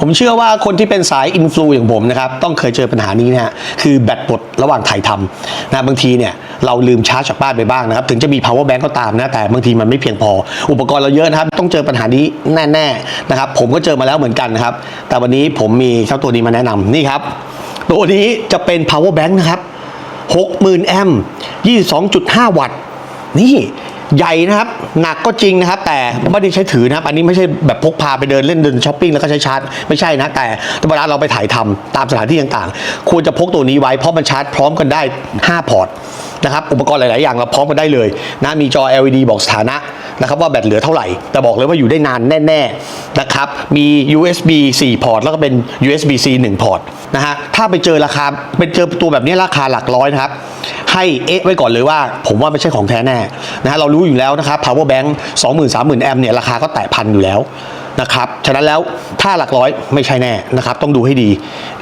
ผมเชื่อว่าคนที่เป็นสายอินฟลูอย่างผมนะครับต้องเคยเจอปัญหานี้นะฮะคือแบตหมดระหว่างถ่ายทำนะบางทีเนี่ยเราลืมชาร์จจากบ้านไปบ้างนะครับ ถึงจะมี power bank ก็ตามนะแต่บางทีมันไม่เพียงพอ อุปกรณ์เราเยอะนะครับ ต้องเจอปัญหานี้แน่ๆนะครับ ผมก็เจอมาแล้วเหมือนกันนะครับ แต่วันนี้ผมมีเจ้าตัวนี้มาแนะนำนี่ครับ ตัวนี้จะเป็น power bank นะครับ 60,000 แอมป์22.5 วัตต์นี่ ใหญ่นะครับ หนักก็จริงนะครับ แต่ไม่ได้ใช้ถือนะครับ อันนี้ไม่ใช่แบบพกพาไปเดินเล่นเดินช้อปปิ้งแล้วก็ใช้ชาร์จไม่ใช่นะแต่เวลาเราไปถ่ายทำตามสถานที่ต่างๆ ควรจะพกตัวนี้ไว้เพราะมันชาร์จพร้อมกันได้ 5 พอร์ตนะครับอุปกรณ์หลาย ๆ อย่างเราพร้อมกันได้เลยนะมีจอ LED บอกสถานะนะครับว่าแบตเหลือเท่าไหร่ แต่บอกเลยว่าอยู่ได้นานแน่ ๆ นะครับ มี USB 4 พอร์ต แล้วก็เป็น USB C 1 พอร์ต นะฮะ ถ้าไปเจอราคาเป็นเจอตัวแบบนี้ราคาหลักร้อยนะครับ ให้เอ๊ะไว้ก่อนเลยว่า ผมว่าไม่ใช่ของแท้แน่นะฮะเรารู้อยู่แล้วนะครับ power bank 20,000 30,000 แอมป์เนี่ยราคาก็แตะพันอยู่แล้วนะครับ ฉะนั้นแล้วถ้าหลักร้อยไม่ใช่แน่นะครับ ต้องดูให้ดี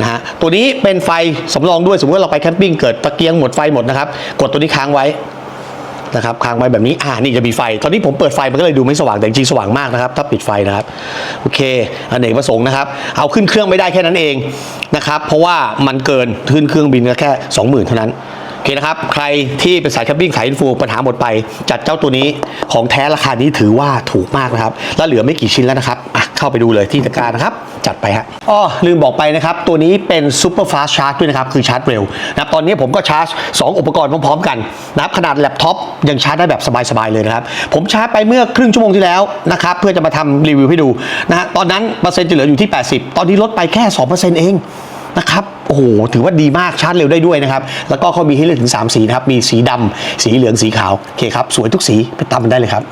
นะฮะ ตัวนี้เป็นไฟสำรองด้วย สมมติว่าเราไปแคมปิ้งเกิดตะเกียงหมดไฟหมดนะครับ กดตัวนี้ค้างไว้นะครับค้างไว้แบบนี้ อ่า นี่จะมีไฟ ตอนนี้ผมเปิดไฟมันก็เลยดูไม่สว่าง แต่จริงสว่างมากนะครับ ถ้าปิดไฟนะครับ โอเคอนเนกประสงค์นะครับ เอาขึ้นเครื่องไม่ได้แค่นั้นเองนะครับ เพราะว่ามันเกินขึ้นเครื่องบินก็แค่ 20,000 เท่านั้น โอเคนะครับ ใครที่เป็นสายแคมปิ้งสายอินฟูปัญหาหมดไป จัดเจ้าตัวนี้ของแท้ราคานี้ถือว่าถูกมากนะครับ แล้วเหลือไม่กี่ชิ้นแล้วนะครับอะเข้าไปดูเลยที่ตะกร้านะครับ จัดไปฮะอ้อลืมบอกไปนะครับ ตัวนี้เป็นซูเปอร์ฟาสชาร์จด้วยนะครับ คือชาร์จเร็วนะครับตอนนี้ผมก็ชาร์จ 2 อุปกรณ์พร้อมๆ กันนะครับขนาดแล็ปท็อปยังชาร์จได้แบบสบายๆเลยนะครับ ผมชาร์จไปเมื่อครึ่งชั่วโมงที่แล้วนะครับเพื่อจะมาทำรีวิวให้ดูนะฮะตอนนั้นเปอร์เซ็นต์จะเหลืออยู่ที่ 80 ตอนนี้ลดไปแค่ 2%เองนะครับ โอ้โหถือว่าดีมากชาร์จเร็วได้ด้วยนะครับ แล้วก็เขามีให้เลือกถึง 3 สีนะครับ มีสีดำสีเหลืองสีขาวโอเคครับ สวยทุกสีไปตามมันได้เลยครับ